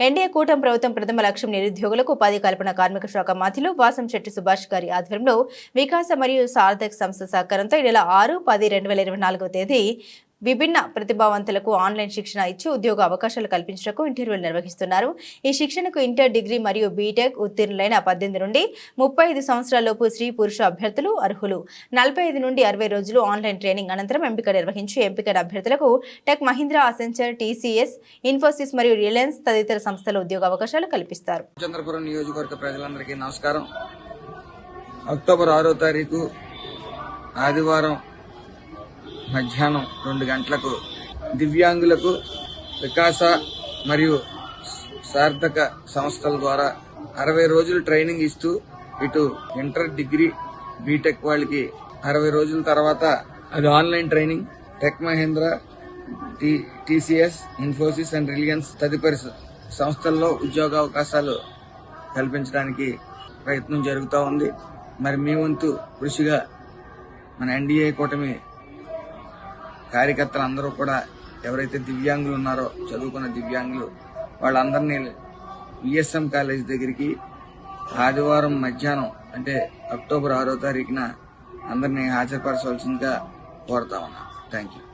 NDA కూటమి ప్రభుత్వం ప్రథమ లక్ష్యం నిరుద్యోగులకు ఉపాధి కల్పన కార్మిక శాఖ మంత్రులు వాసం శెట్టి సుభాష్ గారి ఆధ్వర్యంలో వికాస మరియు సార్థక్ సంస్థ సహకారంతో ఈ నెల ఆరు పది రెండు వేల ఇరవై నాలుగో తేదీ విభిన్న ప్రతిభావంతులకు ఆన్లైన్ శిక్షణ ఇచ్చి ఉద్యోగ అవకాశాలు కల్పించడానికి ఇంటర్వ్యూలు నిర్వహిస్తున్నారు. ఈ శిక్షణకు ఇంటర్ డిగ్రీ మరియు బీటెక్ ఉత్తీర్ణులైన పద్దెనిమిది నుండి ముప్పై ఐదు సంవత్సరాలలోపు స్త్రీ పురుష అభ్యర్థులు అర్హులు. నలభై ఐదు నుండి అరవై రోజులు ఆన్లైన్ ట్రైనింగ్ అనంతరం ఎంపిక నిర్వహించి ఎంపికైన అభ్యర్థులకు Tech Mahindra Accenture TCS Infosys మరియు రిలయన్స్ తదితర సంస్థల ఉద్యోగ అవకాశాలు కల్పిస్తారు. చంద్రపురం నియోజకవర్గ ప్రజలందరికీ నమస్కారం. అక్టోబర్ ఆరో తారీఖు ఆదివారం మధ్యాహ్నం రెండు గంటలకు దివ్యాంగులకు వికాస మరియు సార్థక సంస్థల ద్వారా అరవై రోజులు ట్రైనింగ్ ఇస్తూ ఇటు ఇంటర్ డిగ్రీ బీటెక్ వాళ్ళకి అరవై రోజుల తర్వాత అది online training Tech Mahindra T- TCS Infosys and Reliance తదుపరి సంస్థల్లో ఉద్యోగ అవకాశాలు కల్పించడానికి ప్రయత్నం జరుగుతూ ఉంది. మరి మీ వంతు కృషిగా మన ఎన్డీఏ కూటమి కార్యకర్తలు అందరూ కూడా ఎవరైతే దివ్యాంగులు ఉన్నారో చదువుకున్న దివ్యాంగులు వాళ్ళందరినీ విఎస్ఎం కాలేజ్ దగ్గరికి ఆదివారం మధ్యాహ్నం అంటే అక్టోబర్ ఆరో తారీఖున అందరినీ హాజరుపరచవలసిందిగా కోరుతా ఉన్నాను థ్యాంక్ యూ